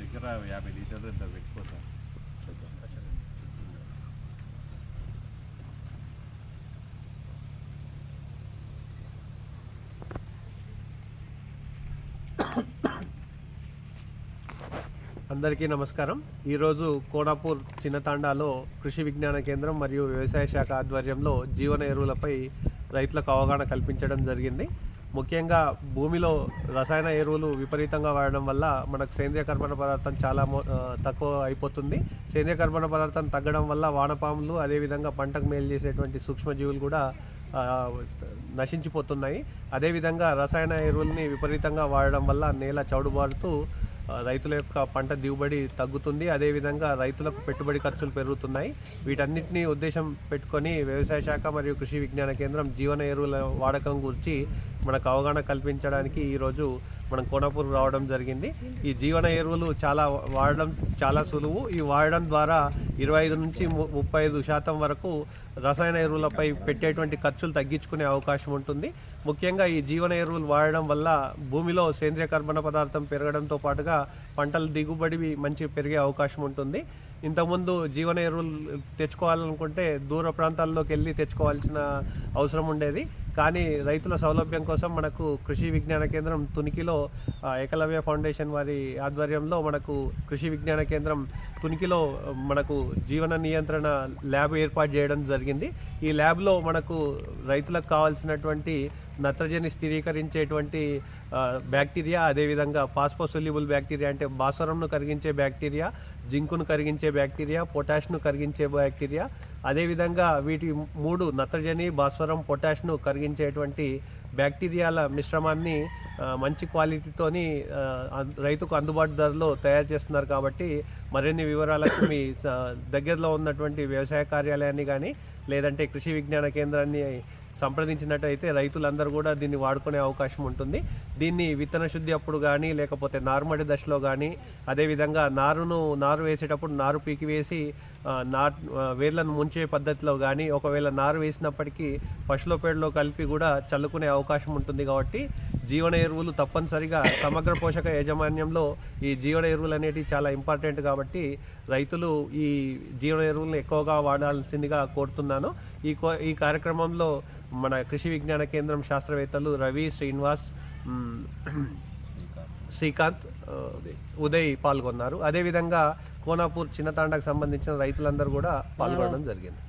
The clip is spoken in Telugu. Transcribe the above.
దగ్గర యాభై లీటర్లు ఇంత పెట్టుకోతాం. అందరికీ నమస్కారం. ఈరోజు కోడాపూర్ చిన్నతాండాలో కృషి విజ్ఞాన కేంద్రం మరియు వ్యవసాయ శాఖ ఆధ్వర్యంలో జీవన ఎరువులపై రైతులకు అవగాహన కల్పించడం జరిగింది. ముఖ్యంగా భూమిలో రసాయన ఎరువులు విపరీతంగా వాడడం వల్ల మనకు సేంద్రియ కర్బన పదార్థం చాలా తక్కువ అయిపోతుంది. సేంద్రియ కర్బన పదార్థం తగ్గడం వల్ల వానపాములు అదేవిధంగా పంటకు మేలు చేసేటువంటి సూక్ష్మజీవులు కూడా నశించిపోతున్నాయి. అదేవిధంగా రసాయన ఎరువుల్ని విపరీతంగా వాడడం వల్ల నేల చౌడుబారుతూ రైతుల యొక్క పంట దిగుబడి తగ్గుతుంది. అదేవిధంగా రైతులకు పెట్టుబడి ఖర్చులు పెరుగుతున్నాయి. వీటన్నిటిని ఉద్దేశం పెట్టుకొని వ్యవసాయ శాఖ మరియు కృషి విజ్ఞాన కేంద్రం జీవన ఎరువుల వాడకం గురించి మనకు అవగాహన కల్పించడానికి ఈరోజు మనం కోనపూర్ రావడం జరిగింది. ఈ జీవన ఎరువులు చాలా వాడడం చాలా సులువు. ఈ వాడడం ద్వారా ఇరవై ఐదు నుంచి ము- ముప్పై ఐదు శాతం వరకు రసాయన ఎరువులపై పెట్టేటువంటి ఖర్చులు తగ్గించుకునే అవకాశం ఉంటుంది. ముఖ్యంగా ఈ జీవన ఎరువులు వాడడం వల్ల భూమిలో సేంద్రియ కర్బన పదార్థం పెరగడంతో పాటుగా పంటల దిగుబడి మంచి పెరిగే అవకాశం ఉంటుంది. ఇంతకుముందు జీవన ఎరువులు తెచ్చుకోవాలనుకుంటే దూర ప్రాంతాల్లోకి వెళ్ళి తెచ్చుకోవాల్సిన అవసరం ఉండేది. కానీ రైతుల సౌలభ్యం కోసం మనకు కృషి విజ్ఞాన కేంద్రం తునికిలో ఏకలవ్య ఫౌండేషన్ వారి ఆధ్వర్యంలో మనకు కృషి విజ్ఞాన కేంద్రం తునికిలో మనకు జీవన నియంత్రణ ల్యాబ్ ఏర్పాటు చేయడం జరిగింది. ఈ ల్యాబ్లో మనకు రైతులకు కావాల్సినటువంటి నత్రజని స్థిరీకరించేటువంటి బ్యాక్టీరియా అదేవిధంగా పాస్పోసొల్యూబుల్ బ్యాక్టీరియా అంటే భాస్వరంను కరిగించే బ్యాక్టీరియా జింకును కరిగించే బ్యాక్టీరియా పొటాష్ను కరిగించే బ్యాక్టీరియా అదేవిధంగా వీటి మూడు నత్రజని భాస్వరం పొటాష్ను కరిగించేటువంటి బ్యాక్టీరియాల మిశ్రమాన్ని మంచి క్వాలిటీతోని రైతుకు అందుబాటు ధరలో తయారు చేస్తున్నారు కాబట్టి మరిన్ని వివరాలకు మీ దగ్గరలో ఉన్నటువంటి వ్యవసాయ కార్యాలయాన్ని కానీ లేదంటే కృషి విజ్ఞాన కేంద్రాన్ని సంప్రదించినట్టయితే రైతులందరూ కూడా దీన్ని వాడుకునే అవకాశం ఉంటుంది. దీన్ని విత్తన శుద్ధి అప్పుడు కానీ లేకపోతే నారుమడి దశలో కానీ అదేవిధంగా నారును నారు వేసేటప్పుడు నారు పీకి వేసి నా వేర్లను ముంచే పద్ధతిలో కానీ ఒకవేళ నారు వేసినప్పటికీ పశువుల పేడలో కలిపి కూడా చల్లుకునే అవకాశం ఉంటుంది కాబట్టి జీవన ఎరువులు తప్పనిసరిగా సమగ్ర పోషక యాజమాన్యంలో ఈ జీవన ఎరువులు అనేటివి చాలా ఇంపార్టెంట్ కాబట్టి రైతులు ఈ జీవన ఎరువులను ఎక్కువగా వాడాల్సిందిగా కోరుతున్నాను. ఈ కో ఈ కార్యక్రమంలో మన కృషి విజ్ఞాన కేంద్రం శాస్త్రవేత్తలు రవి శ్రీనివాస్ శ్రీకాంత్ ఉదయ్ పాల్గొన్నారు. అదేవిధంగా కోనాపూర్ చిన్నతాండకు సంబంధించిన రైతులందరూ కూడా పాల్గొనడం జరిగింది.